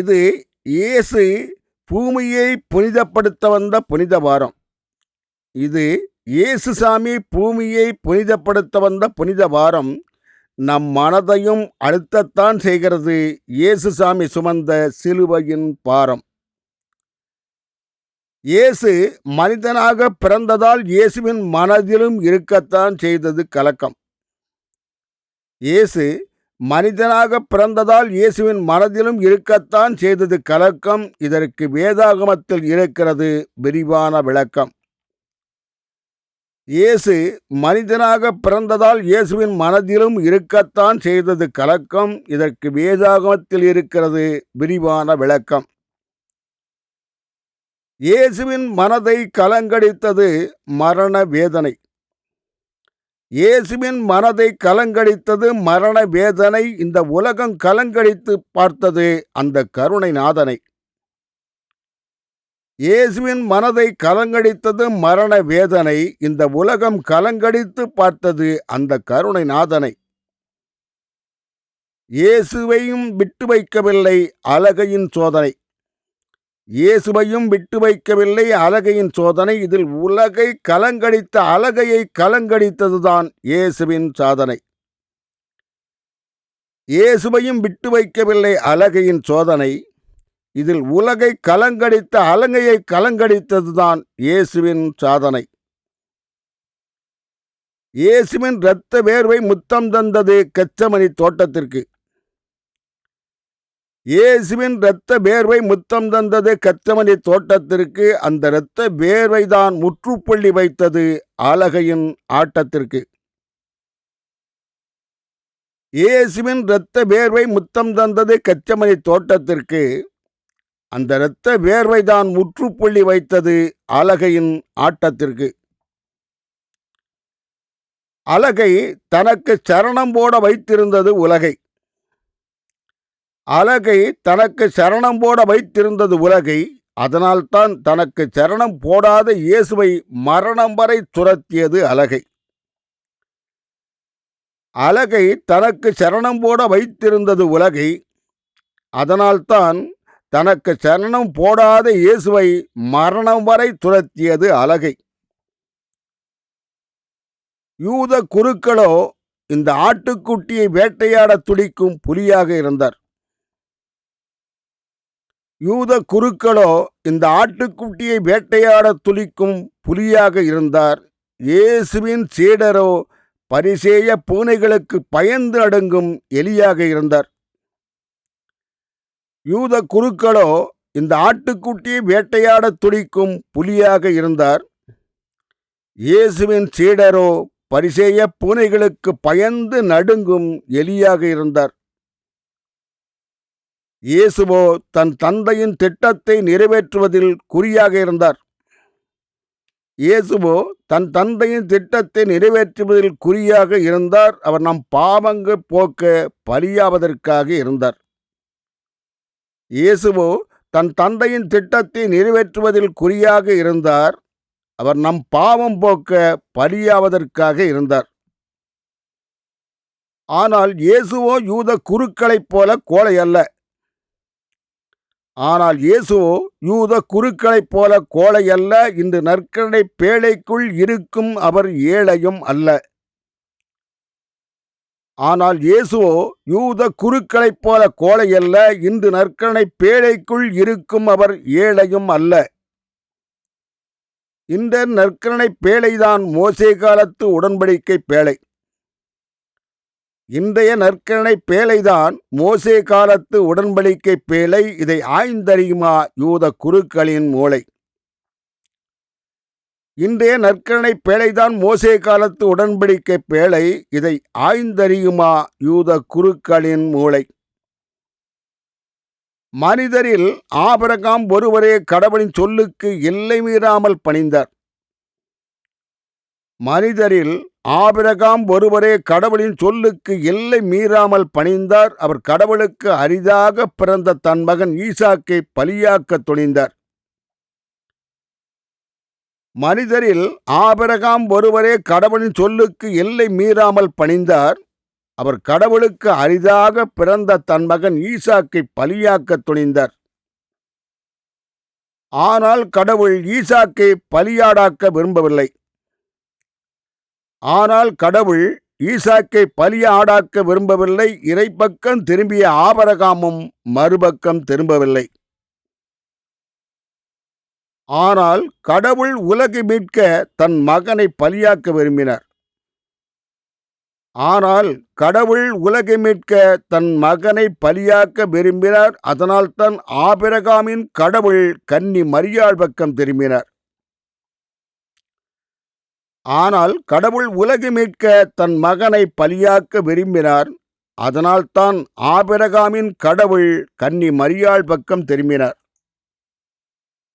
இது இயேசு பூமியை புனிதப்படுத்த வந்த புனித வாரம். இது இயேசு சாமி பூமியை புனிதப்படுத்த வந்த புனித வாரம். நம் மனதையும் அழுத்தத்தான் செய்கிறது இயேசு சாமி சுமந்த சிலுவையின் பாரம். இயேசு மனிதனாக பிறந்ததால் இயேசுவின் மனதிலும் இருக்கத்தான் செய்தது கலக்கம். இயேசு மனிதனாக பிறந்ததால் இயேசுவின் மனதிலும் இருக்கத்தான் செய்தது கலக்கம். இதற்கு வேதாகமத்தில் இருக்கிறது விரிவான விளக்கம். இயேசு மனிதனாக பிறந்ததால் இயேசுவின் மனதிலும் இருக்கத்தான் செய்தது கலக்கம். இதற்கு வேதாகமத்தில் இருக்கிறது விரிவான விளக்கம். இயேசுவின் மனதை கலங்கடித்தது மரண வேதனை. இயேசுவின் மனதை கலங்கடித்தது மரண வேதனை இந்த உலகம் கலங்கடித்து பார்த்தது அந்த கருணை நாதனை இயேசுவின் மனதை கலங்கடித்தது மரண வேதனை இந்த உலகம் கலங்கடித்து பார்த்தது அந்த கருணை நாதனை இயேசுவையும் விட்டு வைக்கவில்லை அழகையின் சோதனை. இயேசுவையும் விட்டு வைக்கவில்லை. அலகையின் சோதனை. இதில் உலகை கலங்கடித்த அலகையை கலங்கடித்ததுதான் இயேசுவின் சாதனை. இயேசுவையும் விட்டு வைக்கவில்லை அலகையின் சோதனை. இதில் உலகை கலங்கடித்த அலங்கையை கலங்கடித்ததுதான் இயேசுவின் சாதனை. இயேசுவின் இரத்த வேர்வை முத்தம் தந்தது கச்சமணி தோட்டத்திற்கு. இயேசுவின் இரத்த வேர்வை முத்தம் தந்தது கத்தமணி தோட்டத்திற்கு. அந்த இரத்த வேர்வைதான் முற்றுப்புள்ளி வைத்தது ஆலகையின் ஆட்டத்திற்கு. இயேசுவின் இரத்த வேர்வை முத்தம் தந்தது கச்சமணி தோட்டத்திற்கு. அந்த இரத்த வேர்வைதான் முற்றுப்புள்ளி வைத்தது அலகையின் ஆட்டத்திற்கு. அலகை தனக்கு சரணம் போட வைத்திருந்தது உலகை. அழகை தனக்கு சரணம் போட வைத்திருந்தது உலகை அதனால்தான் தனக்கு சரணம் போடாத இயேசுவை மரணம் வரை துரத்தியது அழகை. அழகை தனக்கு சரணம் போட வைத்திருந்தது உலகை அதனால்தான் தனக்கு சரணம் போடாத இயேசுவை மரணம் வரை துரத்தியது அழகை. யூத குருக்களோ இந்த ஆட்டுக்குட்டியை வேட்டையாட துடிக்கும் புலியாக இருந்தார். யூத குருக்களோ இந்த ஆட்டுக்குட்டியை வேட்டையாட துளிக்கும் புலியாக இருந்தார். இயேசுவின் சீடரோ பரிசேய பூனைகளுக்கு பயந்து அடங்கும் எலியாக இருந்தார். யூத குருக்களோ இந்த ஆட்டுக்குட்டியை வேட்டையாட துடிக்கும் புலியாக இருந்தார். இயேசுவின் சீடரோ பரிசேய பூனைகளுக்கு பயந்து நடுங்கும் எலியாக இருந்தார். இயேசுவோ தன் தந்தையின் திட்டத்தை நிறைவேற்றுவதில் குறியாக இருந்தார். இயேசுவோ தன் தந்தையின் திட்டத்தை நிறைவேற்றுவதில் குறியாக இருந்தார். அவர் நம் பாவங்க போக்க பலியாவதற்காக இருந்தார். இயேசுவோ தன் தந்தையின் திட்டத்தை நிறைவேற்றுவதில் குறியாக இருந்தார். அவர் நம் பாவம் போக்க பலியாவதற்காக இருந்தார். ஆனால் இயேசுவோ யூத குருக்களைப் போல கோழை அல்ல. ஆனால் இயேசுவோ யூத குருக்களைப் போல கோழை அல்ல இன்று நற்கரணை பேழைக்குள் இருக்கும் அவர் ஏழையும் அல்ல. ஆனால் இயேசுவோ யூத குருக்களைப் போல கோழை அல்ல இன்று நற்கரணை பேழைக்குள் இருக்கும் அவர் ஏழையும் அல்ல. இந்த நற்கரணை பேழைதான் மோசே காலத்து உடன்படிக்கை பேழை. இன்றைய நற்கரணை பேழைதான் மோசே காலத்து உடன்படிக்கை பேழை இதை ஆய்ந்தறியுமா யூத குருக்களின் மூளை? இன்றைய நற்கரணை பேழைதான் மோசே காலத்து உடன்படிக்கை பேழை இதை ஆய்ந்தறியுமா யூத குருக்களின் மூளை? மனிதரில் ஆபரகாம் ஒருவரே கடவுளின் சொல்லுக்கு எல்லை மீறாமல் பணிந்தார். மனிதரில் ஆபிரகாம் ஒருவரே கடவுளின் சொல்லுக்கு எல்லை மீறாமல் பணிந்தார். அவர் கடவுளுக்கு அரிதாக பிறந்த தன் மகன் ஈசாக்கை பலியாக்க துணிந்தார். மனிதரில் ஆபிரகாம் ஒருவரே கடவுளின் சொல்லுக்கு எல்லை மீறாமல் பணிந்தார். அவர் கடவுளுக்கு அரிதாக பிறந்த தன் மகன் ஈசாக்கை பலியாக்கத் துணிந்தார். ஆனால் கடவுள் ஈசாக்கை பலியாடாக்க விரும்பவில்லை. ஆனால் கடவுள் ஈசாக்கை பலியாடாக்க விரும்பவில்லை இறைப்பக்கம் திரும்பிய ஆபரகாமும் மறுபக்கம் திரும்பவில்லை. ஆனால் கடவுள் உலகை மீட்க தன் மகனை பலியாக்க விரும்பினார். ஆனால் கடவுள் உலகை மீட்க தன் மகனை பலியாக்க விரும்பினார் அதனால்தான் ஆபிரகாமின் கடவுள் கன்னி மரியாள் பக்கம் திரும்பினார். ஆனால் கடவுள் உலகு மீட்க தன் மகனை பலியாக்க விரும்பினார். அதனால்தான் ஆபிரகாமின் கடவுள் கன்னி மரியாள் பக்கம் திரும்பினார்.